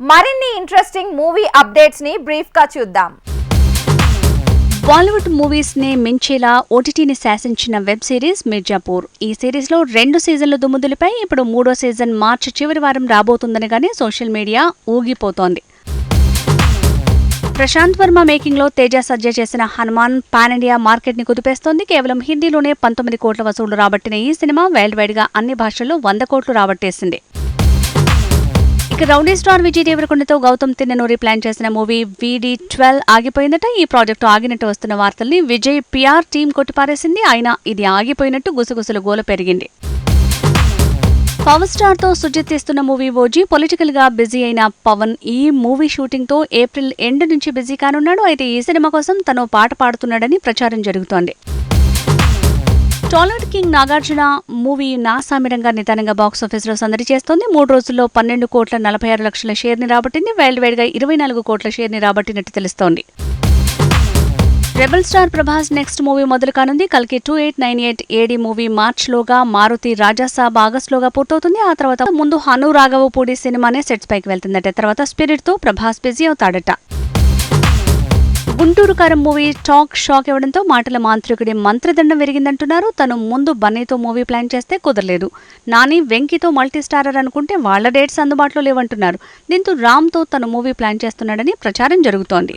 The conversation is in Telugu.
మరిన్ని ఇంట్రెస్టింగ్ మూవీ అప్డేట్స్ని బ్రీఫ్గా చూద్దాం. బాలీవుడ్ మూవీస్ని మించేలా ఓటీటీని శాసించిన వెబ్ సిరీస్ మిర్జాపూర్ ఈ సిరీస్లో రెండు సీజన్ల దుమ్ముదులపై ఇప్పుడు మూడో సీజన్ మార్చి చివరి వారం రాబోతుందనగానే సోషల్ మీడియా ఊగిపోతోంది. ప్రశాంత్ వర్మ మేకింగ్లో తేజ సజ్జ చేసిన హనుమాన్ పాన్ ఇండియా మార్కెట్ని కుదిపేస్తోంది. కేవలం హిందీలోనే పంతొమ్మిది కోట్ల వసూళ్ళు రాబట్టిన ఈ సినిమా వరల్డ్ వైడ్గా అన్ని భాషల్లో వంద కోట్లు రాబట్టేసింది. ఇక రౌడీ స్టార్ విజయ్ దేవరకొండతో గౌతమ్ తిన్ననూరి ప్లాన్ చేసిన మూవీ వీడి ట్వెల్వ్ ఆగిపోయిందట. ఈ ప్రాజెక్టు ఆగినట్టు వస్తున్న వార్తల్ని విజయ్ పిఆర్ టీం కొట్టిపారేసింది. అయినా ఇది ఆగిపోయినట్టు గుసగుసలు గోల పెరిగింది. పవర్ స్టార్తో సుజిత్ తీస్తున్న మూవీ ఓజీ. పొలిటికల్గా బిజీ అయిన పవన్ ఈ మూవీ షూటింగ్తో ఏప్రిల్ ఎండ్ నుంచి బిజీ కానున్నాడు. అయితే ఈ సినిమా కోసం తను పాట పాడుతున్నాడని ప్రచారం జరుగుతోంది. టాలీవుడ్ కింగ్ నాగార్జున మూవీ నా సామిరంగా నిదానంగా బాక్స్లో సందడి చేస్తోంది. మూడు రోజుల్లో పన్నెండు కోట్ల నలభై ఆరు లక్షల షేర్ని రాబట్టింది. వైల్డ్ వైడ్గా ఇరవై నాలుగు కోట్ల షేర్ని రాబట్టినట్టు తెలుస్తోంది. Rebel star Prabhas next movie మొదలు కానుంది. కలికి two eight nine eight A D movie March లోగా మారుతి రాజాసాబ్ ఆగస్ట్ లోగా పూర్తవుతుంది. ఆ తర్వాత ముందు హను రాఘవపూడి సినిమానే సెట్స్ పైకి వెళ్తుందట. తర్వాత స్పిరిట్తో ప్రభాస్ బిజీ అవుతాడట. Guntur Kaaram movie talk shock ఇవ్వడంతో మాటల మాంత్రికుడి మంత్రదండం విరిగిందంటున్నారు. తను ముందు బన్నీతో మూవీ ప్లాన్ చేస్తే కుదరలేదు. నాని వెంకీతో మల్టీ స్టారర్ అనుకుంటే వాళ్ళ డేట్స్ అందుబాటులో లేవంటున్నారు. దీంతో రామ్తో తను మూవీ ప్లాన్ చేస్తున్నాడని ప్రచారం జరుగుతోంది.